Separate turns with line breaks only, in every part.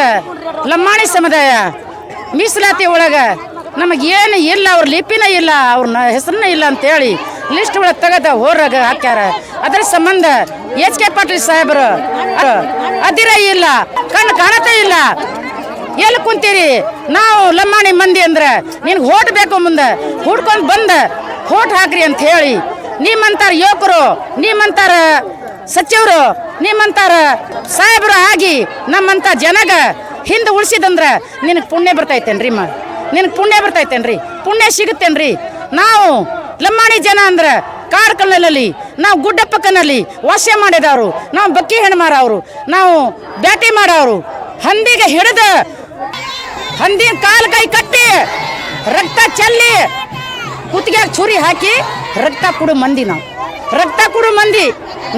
ನಮ್ದು ಲಂಬಾಣಿ ಸಮುದಾಯ, ಮೀಸಲಾತಿ ಒಳಗೆ ನಮಗೆ ಏನು ಇಲ್ಲ, ಅವ್ರ ಲಿಪಿನ ಇಲ್ಲ, ಅವ್ರ ಹೆಸರನ್ನ ಇಲ್ಲ ಅಂತೇಳಿ ಲಿಸ್ಟ್ ಒಳಗೆ ತೆಗೆದ ಹೋರಾಗ ಹಾಕ್ಯಾರ. ಅದರ ಸಂಬಂಧ ಎಚ್ ಕೆ ಪಾಟೀಲ್ ಸಾಹೇಬರು ಅದಿರ ಇಲ್ಲ, ಕಣ್ಣು ಕಾಣತೇ ಇಲ್ಲ. ಎಲ್ಲಿ ಕುಂತೀರಿ? ನಾವು ಲಂಬಾಣಿ ಮಂದಿ ಅಂದ್ರೆ ನಿನ್ಗೆ ಹೋಟ್ ಬೇಕು ಮುಂದೆ, ಹುಡ್ಕೊಂಡು ಬಂದ ಹೋಟ್ ಹಾಕ್ರಿ ಅಂತ ಹೇಳಿ ನಿಮ್ಮಂತಾರ ಯುವಕರು ನಿಮ್ಮಂತಾರ ಸಚಿವರು ನಿಮ್ಮಂತಾರ ಸಾಹೇಬರು ಆಗಿ ನಮ್ಮಂತ ಜನಗ ಹಿಂದೆ ಉಳಿಸಿದಂದ್ರ ನಿನಗೆ ಪುಣ್ಯ ಬರ್ತೈತೇನ್ರಿ ಮಾ? ನಿನಗೆ ಪುಣ್ಯ ಬರ್ತೈತೇನ್ರಿ? ಪುಣ್ಯ ಸಿಗುತ್ತೇನ್ರಿ? ನಾವು ಲಂಬಾಣಿ ಜನ ಅಂದ್ರೆ ಕಾರ್ಕಲ್ನಲ್ಲಿ ನಾವು ಗುಡ್ಡಪ್ಪಕ್ಕನಲ್ಲಿ ವಾಸ ಮಾಡಿದವರು, ನಾವು ಬಕ್ಕಿ ಹೆಣ್ಮಾರ ಅವರು ನಾವು ಬ್ಯಾಟಿ ಮಾಡೋರು ಹಂದಿಗೆ ಹಿಡಿದು ಹಂದಿನ ಕಾಲು ಕೈ ಕಟ್ಟಿ, ರಕ್ತ ಚೆಲ್ಲಿ ಚುರಿ ಹಾಕಿ ರಕ್ತ ಕುಡು ಮಂದಿ ನಾವು. ರಕ್ತ ಕುಡು ಮಂದಿ.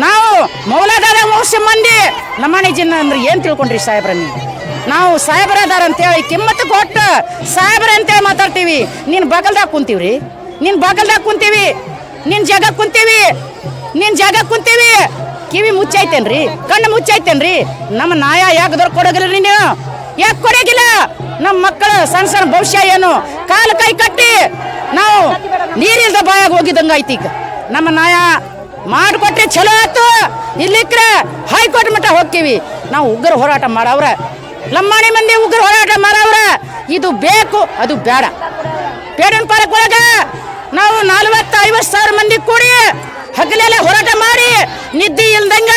ನಾವು ಮೌಲಾದಾರ ಮೋಸ ಮಂದಿ. ನಮ್ಮನೆ ಜಿನ್ನ ಅಂದ್ರೆ ಏನು ತಿಳ್ಕೊಂಡ್ರಿ ಸಾಹೇಬ್ರ ನೀವು? ನಾವು ಸಾಹೇಬ್ರದಾರ ಅಂತೇಳಿ ಕಿಮ್ಮತ್ತು ಕೊಟ್ಟು ಸಾಹೇಬ್ರ ಅಂತೇಳಿ ಮಾತಾಡ್ತೀವಿ. ನೀನ್ ಬಗಲ್ದಾಗ ಕುಂತೀವ್ರಿ? ನೀನ್ ಬಗಲ್ದಾಗ ಕುಂತೀವಿ? ನಿನ್ ಜಾಗ ಕುಂತೀವಿ? ನಿನ್ ಜಾಗ ಕುಂತೀವಿ? ಕಿವಿ ಮುಚ್ಚೈತೇನ್ರಿ ಕಣ್ಣು ಮುಚ್ಚೈತೇನ್ರಿ ನಮ್ಮ ನಾಯ ಯಾಕೆ ದೊರ ಕೊಡೋಗಿಲ್ರಿ ನೀವು ಯಾಕೆ ಕೊಡೋಗಿಲ್ಲ? ನಮ್ಮ ಮಕ್ಕಳು ಸಣ್ಣ ಸಣ್ಣ ಭವಿಷ್ಯ ಏನು? ಕಾಲು ಕೈ ಕಟ್ಟಿ ನಾವು ನೀರಿಲ್ದ ಬಾಯಾಗ ಹೋಗಿದಂಗ ಐತಿ ಈಗ. ನಮ್ಮ ನಾಯ ಮಾಡಿಕೊಟ್ರೆ ಚಲೋ ಆಯ್ತು. ಇಲ್ಲಿಕ್ರೆ ಹೈಕೋರ್ಟ್ ಮಟ್ಟ ಹೋಗ್ತೀವಿ. ನಾವು ಉಗ್ರ ಹೋರಾಟ ಮಾಡವ್ರ. ಲಂಬಾಣಿ ಮಂದಿ ಉಗ್ರ ಹೋರಾಟ ಮಾಡವ್ರ. ಇದು ಬೇಕು, ಅದು ಬೇಡ. ಪೇಡನ್ ಪಾರ್ಕ್ ಒಳಗೆ ನಾವು ನಲ್ವತ್ತು ಐವತ್ತು ಸಾವಿರ ಮಂದಿ ಕೂಡಿ ಹಗಲೆಲ್ಲ ಹೋರಾಟ ಮಾಡಿ ನಿದ್ದೆ ಇಲ್ದಂಗ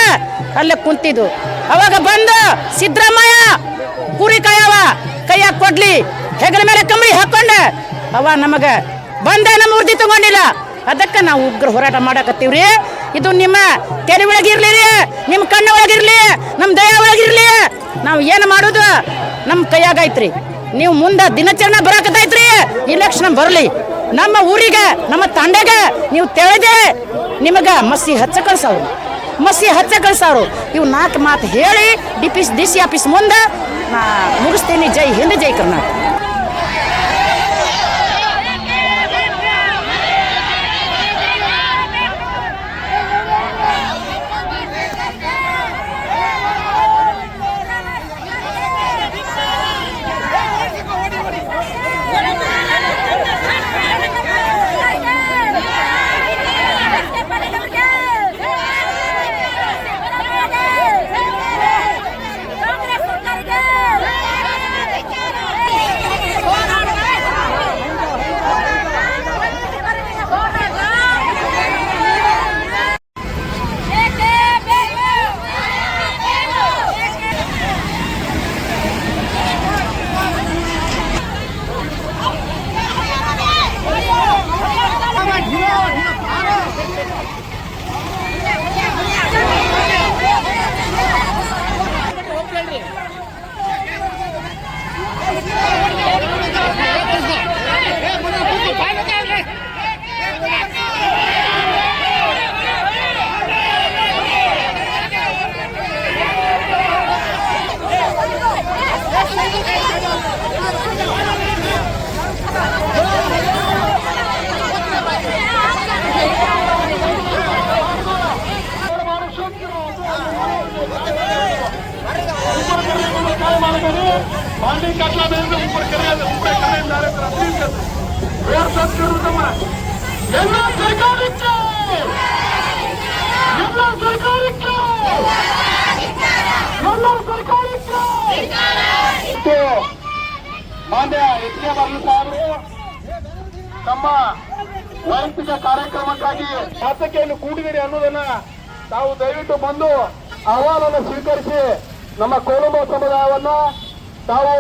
ಅಲ್ಲೇ ಕುಂತಿದ್ದು. ಅವಾಗ ಬಂದು ಸಿದ್ದರಾಮಯ್ಯ, ಕುರಿ ಕಾಯವ, ಕೈಯಾಗ ಕೊಡ್ಲಿ, ಹೆಗಲ ಮೇಲೆ ಕಂಬಳಿ ಹಾಕೊಂಡ. ಅವ ನಮಗ ಬಂದ ನಮ್ಮ ಉರ್ದಿ ತಗೊಂಡಿಲ್ಲ. ಅದಕ್ಕೆ ನಾವು ಉಗ್ರ ಹೋರಾಟ ಮಾಡಕತ್ತೀವ್ರಿ. ಇದು ನಿಮ್ಮ ತೆರೆ ಒಳಗಿರ್ಲಿ ರೀ, ನಿಮ್ಮ ಕಣ್ಣು ಒಳಗಿರ್ಲಿ, ನಮ್ಮ ದಯ ಒಳಗಿರ್ಲಿ. ನಾವು ಏನು ಮಾಡೋದು? ನಮ್ಮ ಕೈಯಾಗೈತ್ರಿ ನೀವು ಮುಂದೆ ದಿನಚರಣೆ ಬರಾಕತ್ತೈತ್ರಿ ಇಲೆಕ್ಷನ್ ಬರಲಿ. ನಮ್ಮ ಊರಿಗೆ, ನಮ್ಮ ತಂಡಗ ನೀವು ತಿಳಿದೆ ನಿಮಗೆ ಮಸಿ ಹಚ್ಚ ಕಳ್ಸವ್ರು. ಮಸಿ ಹಚ್ಚ ಕಳ್ಸವ್ರು. ಇವು ನಾಲ್ಕು ಮಾತು ಹೇಳಿ D P D C office ಮುಂದೆ ಮುಗಿಸ್ತೀನಿ. ಜೈ ಹಿಂದ್, ಜೈ ಕರ್ನಾಟಕ.
ತಮ್ಮ. ಎಲ್ಲ ಸರ್ಕಾರಕ್ಕೆ. ಕಾರ್ಯಕ್ರಮಕ್ಕಾಗಿ ಶಾಸಕಿಯನ್ನು ಕೂಡಿದಿರಿ ಅನ್ನೋದನ್ನ ತಾವು ದಯವಿಟ್ಟು ಬಂದು ಅಹವಾಲನ್ನು ಸ್ವೀಕರಿಸಿ ನಮ್ಮ ಕೋಲಂಬ ಸಮುದಾಯವನ್ನ ತಾವು